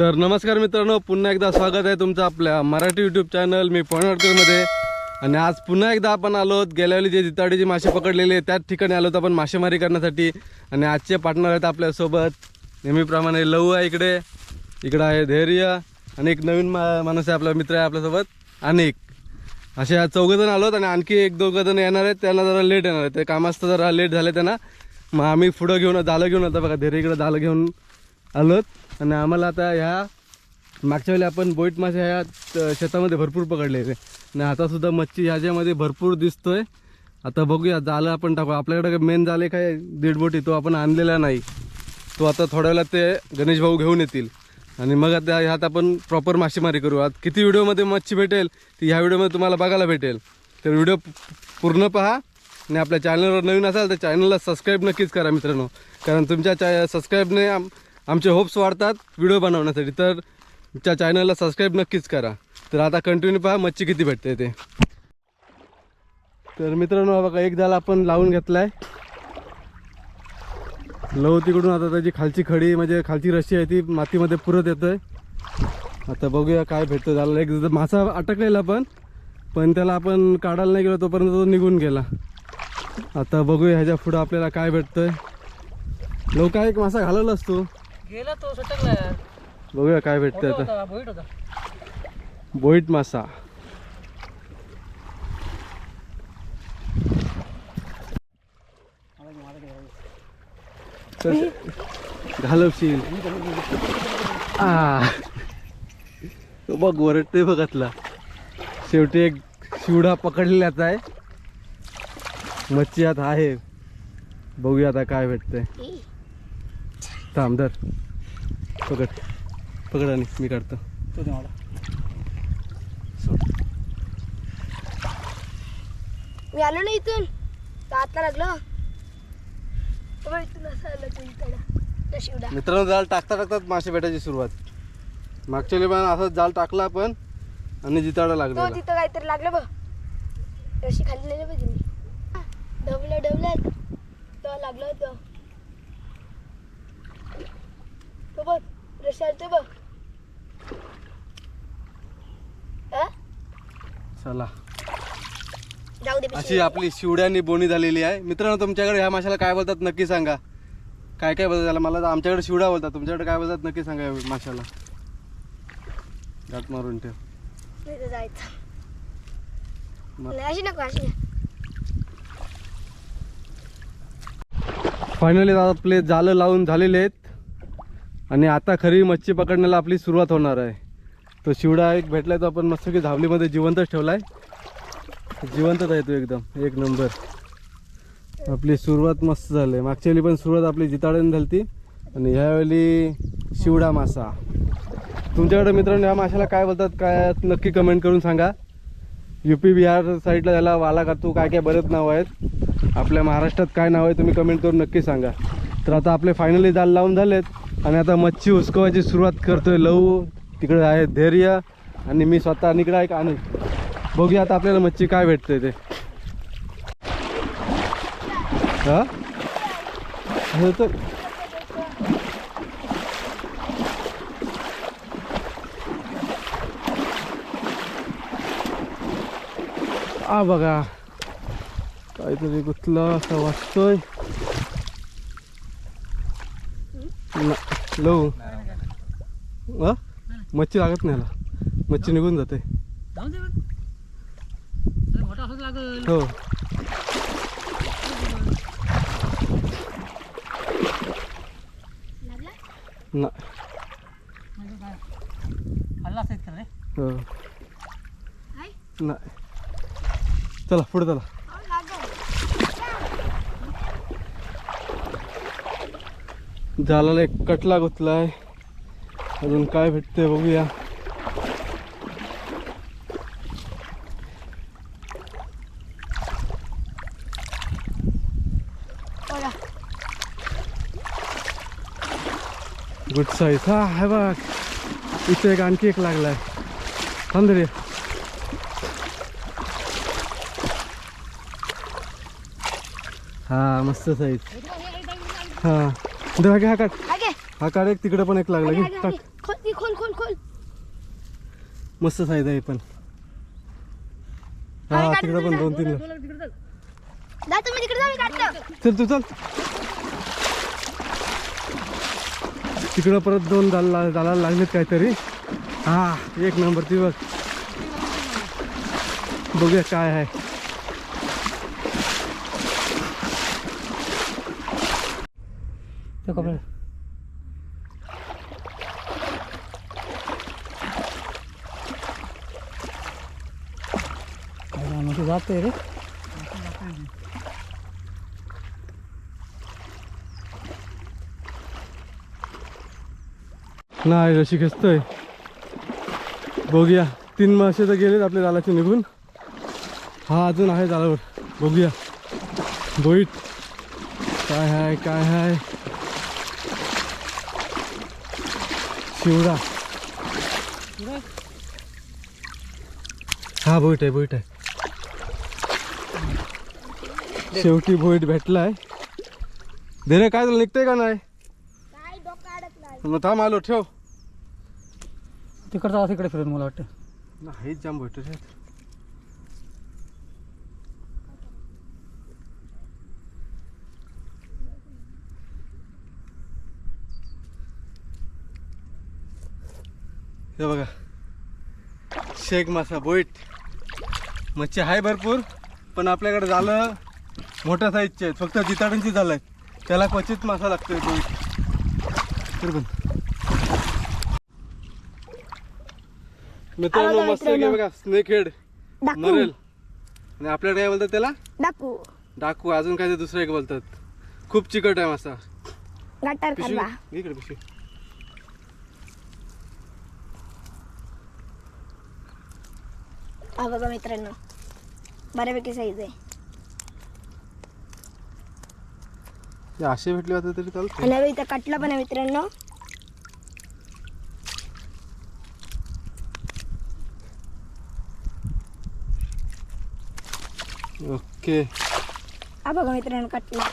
तर नमस्कार मित्रांनो पुन्हा एकदा स्वागत आहे तुमचं आपल्या मराठी यूट्यूब चॅनल मी पवनाडकरमध्ये आणि आज पुन्हा एकदा आपण आलो आहोत गेल्या वेळी जे जिताडीचे मासे पकडलेले त्याच ठिकाणी आलो होतो आपण मासेमारी करण्यासाठी. आणि आजचे पार्टनर आहेत आपल्यासोबत नेहमीप्रमाणे लहू आहे इकडे इकडं आहे धैर्य आणि एक नवीन मा माणूस आहे आपला मित्र आहे आपल्यासोबत अनेक. असे या चौघजण आलोत आणि आणखी एक दोघं जण येणार आहेत त्यांना जरा लेट येणार आहे ते कामास्त जरा लेट झाले त्यांना. मग आम्ही पुढं घेऊन जालं घेऊन आता बघा धैर्य इकडं जालं घेऊन. आलोत. आणि आम्हाला आता ह्या मागच्या वेळी आपण बोईट मासे ह्या शेतामध्ये भरपूर पकडलेले आणि आतासुद्धा मच्छी ह्याच्यामध्ये भरपूर दिसतोय. आता बघूया जालं आपण टाकू. आपल्याकडे मेन जाले काय दीड बोटी तो आपण आणलेला नाही. तो आता थोड्या वेळात ते गणेश भाऊ घेऊन येतील. आणि मग आता ह्यात आपण प्रॉपर मासेमारी करू. आत किती व्हिडिओमध्ये मच्छी भेटेल ती ह्या व्हिडिओमध्ये तुम्हाला बघायला भेटेल. तर व्हिडिओ पूर्ण पहा. आणि आपल्या चॅनलवर नवीन असाल तर चॅनलला सबस्क्राईब नक्कीच करा मित्रांनो. कारण तुमच्या चॅ सबस्क्राईबने आमचे होप्स वाढतात व्हिडिओ बनवण्यासाठी. तर त्या चॅनलला सबस्क्राईब नक्कीच करा. तर आता कंटिन्यू पहा मच्छी किती भेटते ते. तर मित्रांनो बघा एक झाला आपण लावून घेतला आहे लव तिकडून आता त्याची खालची खडी म्हणजे खालची रशी आहे ती मातीमध्ये पुरत येतोय. आता बघूया काय भेटतं झालं एक मासा अटकलेला पण पण त्याला आपण काढायला नाही गेलो तोपर्यंत तो निघून गेला. आता बघूया ह्याच्या पुढं आपल्याला काय भेटतं लोक एक मासा घालवला असतो गेला तो सटकला. यार बघूया काय भेटतंय आता. होता भोईट होता. बोईट मासा. घालवशील आ. तो बघ वरटते बघतला शेवटी एक शिवडा पकडलेलाच आहे. मच्छी आता आहे. बघूया आता काय भेटतंय. थांब धर पकड. पकड आणि मी काढतो. तो दे मला. मी आलो ना इथून. आता लागलो. इथून असं आलं तू इकडं. शिवडा मित्रांनो जाल टाकता टाकतात मासे भेटायची सुरुवात. मागच्या पण असं जाल टाकला आपण आणि जिताडा तो लागला तिथं काहीतरी लागलं बघ. रशी खाली नाही बघ तिने. डबलं डबलं. तो लागलं होतं. तो बघ? चला. जाऊ दे अशी आपली शिवड्यानी बोनी झालेली आहे. मित्रांनो तुमच्याकडे ह्या माशाला काय बोलतात नक्की सांगा. काय काय बोलतात त्याला? मला तर आमच्याकडे शिवडा बोलतात. तुमच्याकडे काय बोलतात नक्की सांगा या माशाला. घाट मारून ठेव. तिथं जायचं. मग. नाही अशी नको अशी नाही. फायनली आपले जालं लावून झालेले आहेत. आणि आता खरी मच्छी पकडण्याला आपली सुरुवात होणार आहे. तो शिवडा एक भेटलाय तो आपण मस्त की झावलीमध्ये जिवंतच ठेवलाय. जिवंतच आहे तो एकदम एक नंबर. आपली सुरुवात मस्त झाली. मागच्या वेळी पण सुरुवात आपली जिताड्याने झाली आणि ह्यावेळी शिवडा मासा. तुमच्याकडे मित्रांनो या माशाला काय बोलतात काय नक्की कमेंट करून सांगा. यू पी बिहार साईडला त्याला वाला कातू काय काय बरेच नाव आहेत. आपल्या महाराष्ट्रात काय नाव आहे तुम्ही कमेंट करून नक्की सांगा. तर आता आपले फायनली जाल लावून झालेत. आणि आता मच्छी हुसकवायची सुरुवात करतोय. लहू तिकडे आहे धैर्य आणि मी स्वतः निकडं आहे का बघूया आता आपल्याला मच्छी काय भेटते ते. हा? हे तर आ बघा. काहीतरी गुतलं असं वाचतोय लो अ? मच्छी लागत नाही ह्याला मच्छी निघून जाते. हो. ना. म्हणजे हो. हाय नाही. चला पुढे चला हो, लागल जालाला एक कटला गुतलाय. अजून काय भेटते बघूया. बघा. गुड साईज हा आहे बघ. इथे एक आणखी एक लागलाय. थांब रे. हा मस्त साईज हा. इथं हा काढ. हा काढ एक तिकडे पण एक लागला. की. खोल खोल खोल खोल. मस्त साईज आहे ही पण. हा तिकडे पण. दोन तीन चल तू चल. तिकडं परत दोन दाला दाला लागलेत काहीतरी. हा एक नंबर ती बघ. बघूया काय आहे. कपडे मध्ये जाते रे नाही रशी खेचतोय बघूया. तीन मासे तर गेलेत आपल्या जालाचे निघून. हा अजून आहे जालावर बघूया. बोईट काय आहे काय आहे शिवडा हा बोईट आहे बोईट आहे. शेवटी बोईट भेटलाय. दे रे काय तुला निघतंय का नाही? काय डोकं अडकलाय मग थांब आलो ठेव. तिकडचा तिकडे फिरून मला वाटतं. नाही जाम भेटू रे हे बघा. शेक मासा बोईट. मच्छी आहे भरपूर पण आपल्याकडे झालं मोठ्या साईजचे आहेत. फक्त जिताडांची झालं आहे त्याला क्वचित मासा लागतोय बोईट तर पण मित्रांनो बघा मस्त आहे मित्रांनो. बघा स्नेक हेड मरेल आणि आपल्याकडे काय बोलतात त्याला? डाकू डाकू अजून काय ते दुसरं एक बोलतात. खूप चिकट आहे मासा. घे इकडे पिशवी. हा बघा मित्रांनो बऱ्यापैकी साईज आहे. ते असे भेटले होते तरी चालतं आणि इथं कटला पण आहे मित्रांनो. ओके. हा बघा मित्रांनो कटला.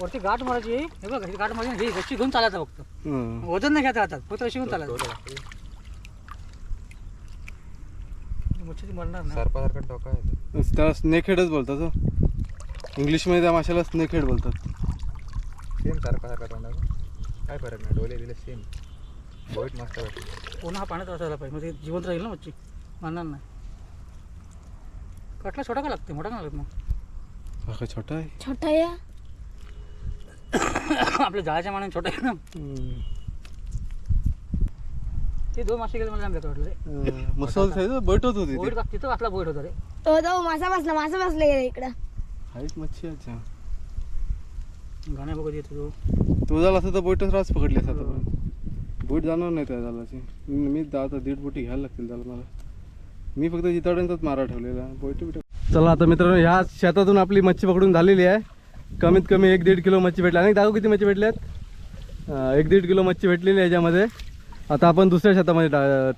वरती गाठ मारायची. हे बघ ही गाठ मारायची ही रशी घेऊन चालायचं फक्त. वजन नाही घ्यायचं हातात फक्त रशी घेऊन चालायचं. मच्छी ती मरणार नाही. सर्पासारखा डोका आहे. त्याला स्नेक हेडच बोलतात हो. इंग्लिशमध्ये त्या माशाला स्नेक हेड बोलतात. सेम सर्पासारखा तोंडाचा. काय फरक नाही डोले बिले सेम बोईट मस्त वाटते. पूर्ण हा पाण्यात असायला पाहिजे म्हणजे जिवंत राहील ना मच्छी. मरणार नाही. कटला छोटा का लागते मोठा का लागत मग? हा का छोटा आहे? छोटा या. आपल्या जाळ्याच्या मानाने छोटा आहे ना. हं. ते दोन मासे गेले मला जाम बेकार वाटलं रे. अं, मसाला साईज बैठत होती बोईट ती. का तिथं होता रे. तो तो मासा बसला मासा बसला गेला इकडं. हाईट मच्छी अच्छा बघत येतो तो. झाला असता तर बोटच रास पकडली असता पण बोट जाणार नाही त्या झालाची मी आता दीड बोटी घ्यायला लागतील त्याला मला. मी फक्त जिताड्यांचाच मारा ठेवलेला. बोट बिट चला आता मित्रांनो ह्या शेतातून आपली मच्छी पकडून झालेली आहे. कमीत कमी एक दीड किलो मच्छी भेटली आणि दाखव किती मच्छी भेटली आहेत एक दीड किलो मच्छी भेटलेली आहे याच्यामध्ये. आता आपण दुसऱ्या शेतामध्ये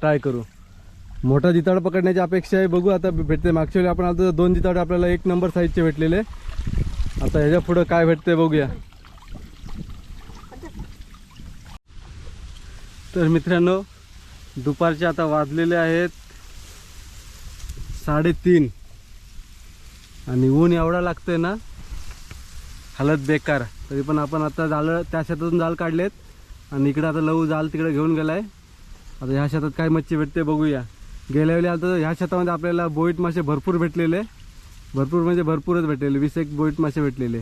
ट्राय करू. मोठा जिताड पकडण्याची अपेक्षा आहे. बघू आता भेटते. मागच्या वेळी आपण आता दोन जिताड आपल्याला एक नंबर साईजचे भेटलेले. आता ह्याच्या पुढं काय भेटते बघूया. तर मित्रांनो दुपारचे आता वाजलेले आहेत साडेतीन. आणि ऊन एवढा लागतंय ना हालत बेकार. तरी पण आपण आता जाळं त्या शेतातून जाळ काढलेत. आणि इकडं आता लहू जाल तिकडे घेऊन गेलाय. आता ह्या शेतात काय मच्छी भेटते बघूया. गेल्या वेळी आता ह्या शेतामध्ये आपल्याला बोईट मासे भरपूर भेटलेले. भरपूर म्हणजे भरपूरच भेटलेले. वीस एक बोईट मासे भेटलेले.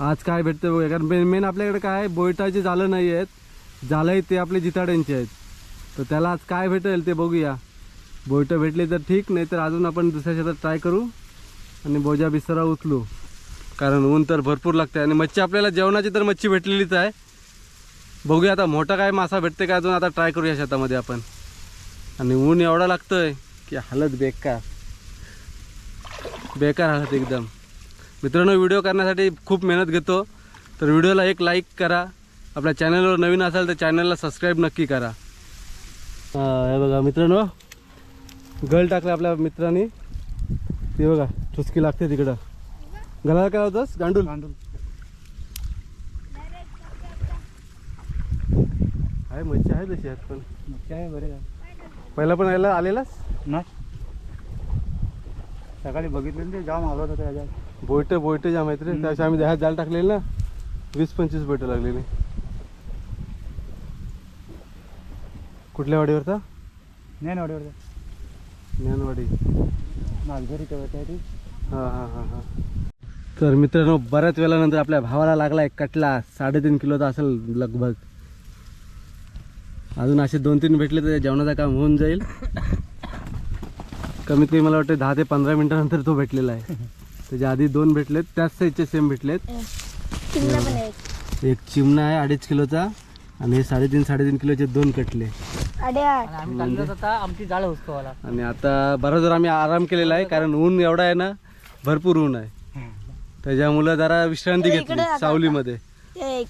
आज काय भेटते बघूया. कारण मेन मेन आपल्याकडे काय आहे बोईटाची जालं नाही आहेत जालंही ते आपले जिताड्यांचे आहेत. तर त्याला आज काय भेटेल ते बघूया. बोईटं भेटली तर ठीक नाही तर अजून आपण दुसऱ्या शेतात ट्राय करू. आणि बोजा बिस्तरा उचलू. कारण ऊन तर भरपूर लागते आणि मच्छी आपल्याला जेवणाची तर मच्छी भेटलेलीच आहे. बघूया आता मोठा काय मासा भेटते का अजून आता ट्राय करूया शेतामध्ये आपण. आणि ऊन एवढा लागतोय की हालत बेकार. बेकार हालत एकदम. मित्रांनो व्हिडिओ करण्यासाठी खूप मेहनत घेतो. तर व्हिडिओला एक लाईक करा. आपल्या चॅनलवर नवीन असाल तर चॅनलला सबस्क्राईब नक्की करा. हे बघा मित्रांनो गळ टाकलं आपल्या मित्रांनी. ते बघा ठुसकी लागते तिकडं. गळाला काय होतंस? गांडूल. आहे मच्छी आहे तशी आहेत पण. काय बरे पहिला पण यायला आलेलास? नाही. सकाळी बघितलं ना ते जाम आवडत होतं त्याच्यात बोयटे बोयटे जाम आहेत रे त्याशी आम्ही ह्यात जाल टाकलेली ना वीस पंचवीस बोयटे लागलेली. कुठल्या वाडीवरचा? ना एवढं ज्ञानवाडी नागझरी तेव्हा हां हां हां हां. तर मित्रांनो बऱ्याच वेळानंतर आपल्या भावाला लागला एक कटला. साडेतीन किलोचा असेल लगभग. अजून असे दोन तीन भेटले तर जेवणाचं काम होऊन जाईल. कमीत कमी मला वाटतं दहा ते पंधरा मिनिटानंतर तो भेटलेला आहे. त्याच्या आधी दोन भेटलेत त्याच साईजचे सेम भेटलेत. एक. चिमणा आहे अडीच किलोचा. आणि हे साडेतीन साडेतीन किलोचे दोन कटले. आणि आता आमची जाळ हुसकवाला आणि आता बराच जर आम्ही आराम केलेला आहे कारण ऊन एवढा आहे ना भरपूर ऊन आहे. त्याच्यामुळं जरा विश्रांती घेतली. सावलीमध्ये.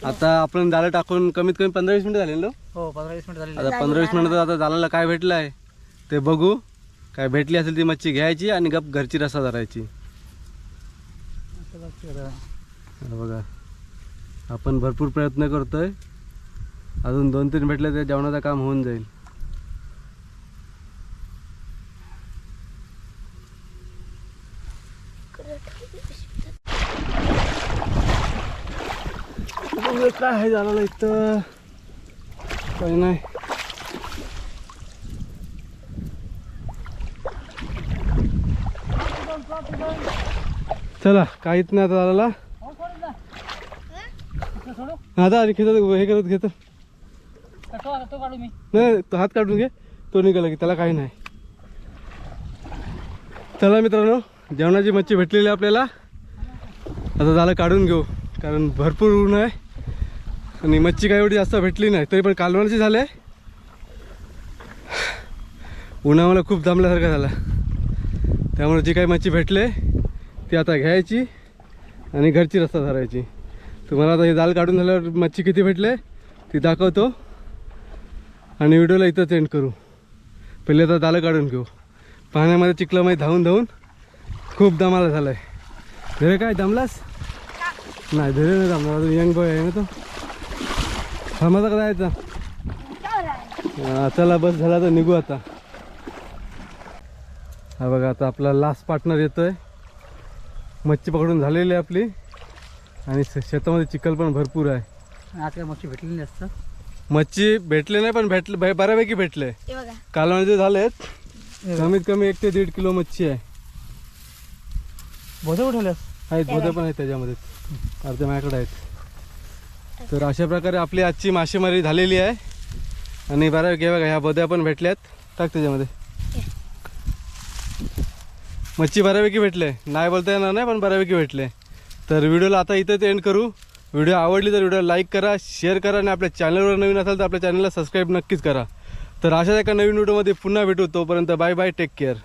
आता. आपण जाळं टाकून कमीत कमी पंधरा वीस मिनिटं झाले ना लो? हो पंधरा वीस मिनिट झाली आता पंधरा वीस मिनिटं आता जाळाला काय भेटलं आहे ते बघू. काय भेटली असेल ती मच्छी घ्यायची आणि गप घरची रसा धरायची. बघा. आपण भरपूर प्रयत्न करतोय. अजून दोन तीन भेटले ते जेवणाचं काम होऊन जाईल बघूया काय आहे झालं इथं? काही नाही. चला काहीच नाही आता झालेला. आता आणि खेळत हे करत घेत नाही तो हात काढून घे. तो निघाला की त्याला काही नाही. चला मित्रांनो जेवणाची मच्छी भेटलेली आहे आपल्याला. आता झालं काढून घेऊ कारण भरपूर ऊन आहे. आणि मच्छी काय एवढी जास्त भेटली नाही तरी पण कालवणाची झाले उन्हामुळे खूप दमल्यासारखं झालं. त्यामुळे जी काही मच्छी भेटले ती आता घ्यायची आणि घरची रस्ता धरायची. तुम्हाला आता हे जाल काढून झाल्यावर मच्छी किती भेटले ती दाखवतो. आणि व्हिडिओला इथंच एंड करू. पहिले आता दालं काढून घेऊ. पाण्यामध्ये चिखलामध्ये धावून धावून खूप दमाला झाला आहे धीरे काय दमलास? नाही धीरे नाही दमला यंग बॉय आहे ना तो. थांबाचा का जायचा हा, चला बस झाला तर निघू आता. हा बघा आता आपला लास्ट पार्टनर येतोय. मच्छी पकडून झालेली आहे आपली. आणि शेतामध्ये चिखल पण भरपूर आहे. आज काय मच्छी भेटली नाही जास्त. मच्छी भेटले नाही पण भेटले बऱ्या- बऱ्यापैकी भेटले. हे बघा. कालवणाचे झालेत कमीत कमी एक ते दीड किलो मच्छी आहे. भोसे उठवल्यास आहेत भोदे पण आहेत त्याच्यामध्ये. अर्धे माझ्याकडे आहेत. तर अशा प्रकारे आपली आजची मासेमारी झालेली आहे. आणि बऱ्यापैकी हे बघा ह्या बद्या पण भेटल्यात. टाक त्याच्यामध्ये. मच्छी बऱ्यापैकी भेटले. नाही बोलता येणार नाही पण बऱ्यापैकी भेटले. तर व्हिडिओला आता इथंच एंड करू. व्हिडिओ आवडली तर व्हिडिओ लाईक करा शेअर करा आणि आपल्या चॅनलवर नवीन असाल तर आपल्या चॅनलला सबस्क्राईब नक्कीच करा. तर अशाच एका नवीन व्हिडिओमध्ये पुन्हा भेटू. तोपर्यंत बाय बाय टेक केअर